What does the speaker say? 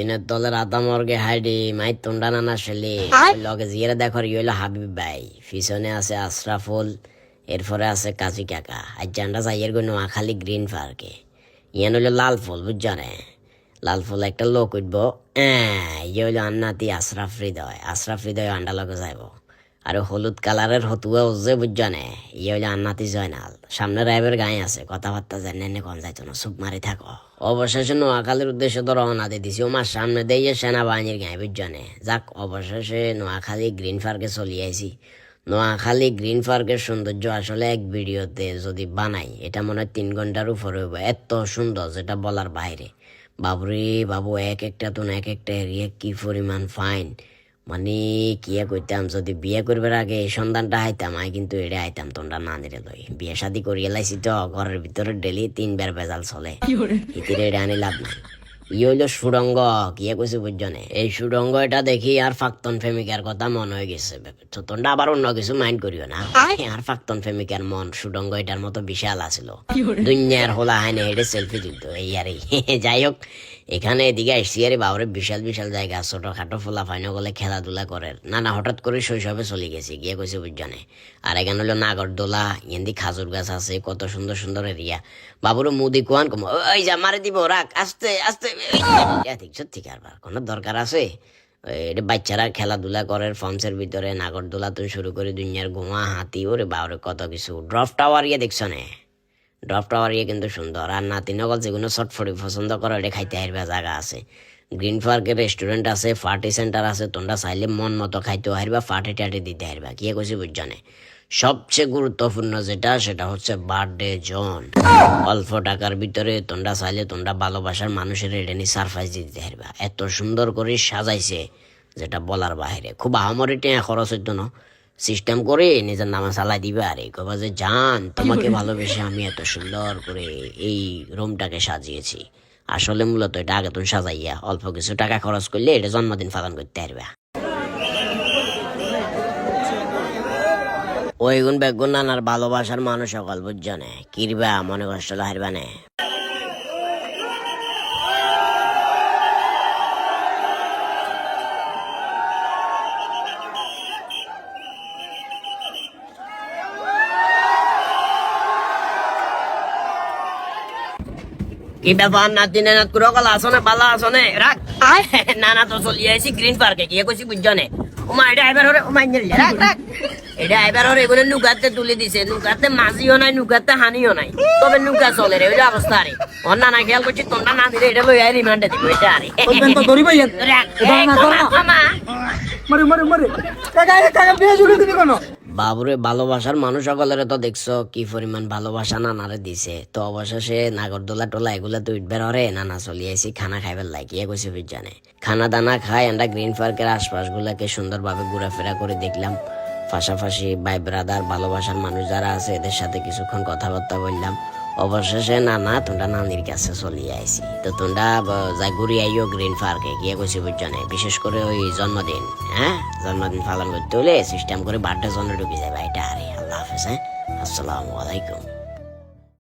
সিনের দলের আদা মর্গে হাইডি মাই তুন্ডা নানা শেলি। লগে জিয়ারে দেখো ইয়েল হাবিব ভাই। পিছনে আছে আশরাফুল এরপরে আছে কাজী কাকা। আর জান্ডা যাইয়ের গো নোয়াখালী গ্রিন পার্কে। ইয়ান হইল লাল ফুল বুঝছ রে লাল ফুল একটা লোক উঠবো। হ্যাঁ ইয়ে হইল আন্নাতি আশরাফ হৃদয়। আশরাফ হৃদয় আন্ডা লগে যাইব। আর হলুদ কালারের হতুয়া উজে বুঝছ নে ইয়ে হইল আন্নাতি জয়নাল। সামনে রাইবের গায়ে আছে, কথাবার্তা জানে নে কোন যাইতো না, চুপ মারি থাকো। অবশেষে নোয়াখালীর উদ্দেশ্যে তো রওনা দিয়ে দিছি। ওমার সামনে দিয়ে সেনাবাহিনীর গায়ে বুঝছ নে যাক, অবশেষে নোয়াখালী গ্রিন পার্কে চলি আইছি। নোয়াখালী গ্রিন পার্কের সৌন্দর্য আসলে এক ভিডিওতে যদি বানাই, এটা মনে হয় তিন ঘণ্টার উপরে হইব। এত সুন্দর, যেটা বলার বাইরে। বাবুরে বাবু, এক একটা তো এক একটা এরিয়া কি পরিমাণ ফাইন মানে কিয়া কইতাম যদি বিয়ে করবার আগে এই সন্ধানটা হাইতাম আই কিন্তু এটা আইতাম তোমরা না নিরে লই। বিয়ে শাদি করিয়ে লাইছি তো ঘরের ভিতরে ডেলি তিনবার বেজাল চলে। ইতিরে এটা আনি লাভ নাই। ই হইল সুরঙ্গ কিয়ে কইছে বুঝজনে? এই সুরঙ্গ এটা দেখি আর ফাক্তন প্রেমিকার কথা মনে হয়ে গেছে। তো তোমরা আবার অন্য কিছু মাইন্ড করিও না। আর ফাক্তন প্রেমিকার মন সুরঙ্গ এটার মতো বিশাল আছিল। দুনিয়ার হোলা হাইনে হেঁটে সেলফি তুলতো এই আর যাই হোক এখানে এদিকে আসছি, আরে বাবরে, বিশাল বিশাল জায়গা ছোটখাটো ফোলা ফাইন গলে খেলাধুলা করে। না না, হঠাৎ করে শৈশবে চলে গেছি, গিয়ে কইছে বুঝজনে। আর এখানে হলো নাগরদোলা এন্দি খাজুর গাছ আছে, কত সুন্দর সুন্দর এরিয়া। বাবুরে মুদি কোয়ান, কম ওই যা, মারে দিব, রাখ, আস্তে আস্তে। ঠিক আর কোনো দরকার আছে? এটা বাচ্চারা খেলাধুলা করে ফর্মসের ভিতরে, নাগরদোলা তো শুরু করে দুনিয়ার ঘুমা হাতি, ওরে বাবরে, কত কিছু। ড্রফ টাওয়ার ইয়ে দেখছ না? টাওয়ার ইয়ে কিন্তু সুন্দর। আর নাতি নগল যেগুলো চটফটি পছন্দ করে, ওটা খাইতে হারবে জায়গা আছে। গ্রিন পার্কের রেস্টুরেন্ট আছে পার্টি সেন্টার আছে, তোমরা চাইলে মন মতো খাইতে হারবা পার্টি টাটি দিতে হারবা কি কইছি বুঝছনে সবচেয়ে গুরুত্বপূর্ণ যেটা, সেটা হচ্ছে বার্থডে জোন অল্প টাকার ভিতরে তোমরা চাইলে তোমরা ভালোবাসার মানুষের এটা নিয়ে সারপ্রাইজ দিতে হারবা এত সুন্দর করে সাজাইছে, যেটা বলার বাইরে খুব আহামরি টেয়া খরচ হইতো না। সিস্টেম করে নিজের নামে চালাই দিবে। আর এই কবা যে জান তোমাকে ভালোবেসে আমি এত সুন্দর করে এই রুমটাকে সাজিয়েছি। আসলে মূলত এটা আগে তুমি সাজাইয়া অল্প কিছু টাকা খরচ করলে এটা জন্মদিন পালন করতে পারবে। ওই গুণ বেগুন নানার ভালোবাসার মানুষ সকল বুঝছনে কিরবা মনে কষ্ট হারবা নে কি ব্যাপার নাতি নানাত কুরো কলা আসনে পালা আসনে রাখ নানা তো চলি আইছি গ্রিন পার্কে গিয়ে কইছি বুঝছনে ওমা এটা এবার হরে ওমা ইঞ্জেল রাখ রাখ এটা এবার হরে এগুলো নুকাতে তুলে দিছে নুকাতে মাঝিও নাই নুকাতে হানিও নাই। তবে নুকা চলে রে ওই অবস্থা আরে ওর নানা খেয়াল করছি তোমরা না দিলে এটা লই আই রিমান্ডে দিব এটা আরে তো ধরিবাই রাখ না। মারে মারে মারে কাকা কাকা বিয়ে জুড়ে দিবি কেন। বাবুরে ভালোবাসার মানুষ সকলের তো দেখছ কি পরিমাণ ভালোবাসা নানারে দিছে। তো অবশেষে নাগরদোলা টোলা এগুলা তো উঠবে হরে, নানা চলি আইছি, খানা খাইবার লাগিয়ে কইছে জানে খানা দানা খাই, আমরা গ্রিন পার্কের আশপাশ গুলাকে সুন্দরভাবে ঘোরাফেরা করে দেখলাম। পাশাপাশি ভাই ব্রাদার ভালোবাসার মানুষ যারা আছে, এদের সাথে কিছুক্ষণ কথাবার্তা বললাম। অবশেষে নানা তোমরা নানির কাছে চলে আইছি। তো তোমরা যাই ঘুরি আইও গ্রিন পার্কে, গিয়ে কইছি বুঝছনে, বিশেষ করে ওই জন্মদিন হ্যাঁ? জন্মদিন পালন করতে হলে সিস্টেম করে বার্থডে জন্য ঢুকে যাবে, এটা আরে, আল্লাহ হাফেজ হ্যাঁ? আসসালামু আলাইকুম।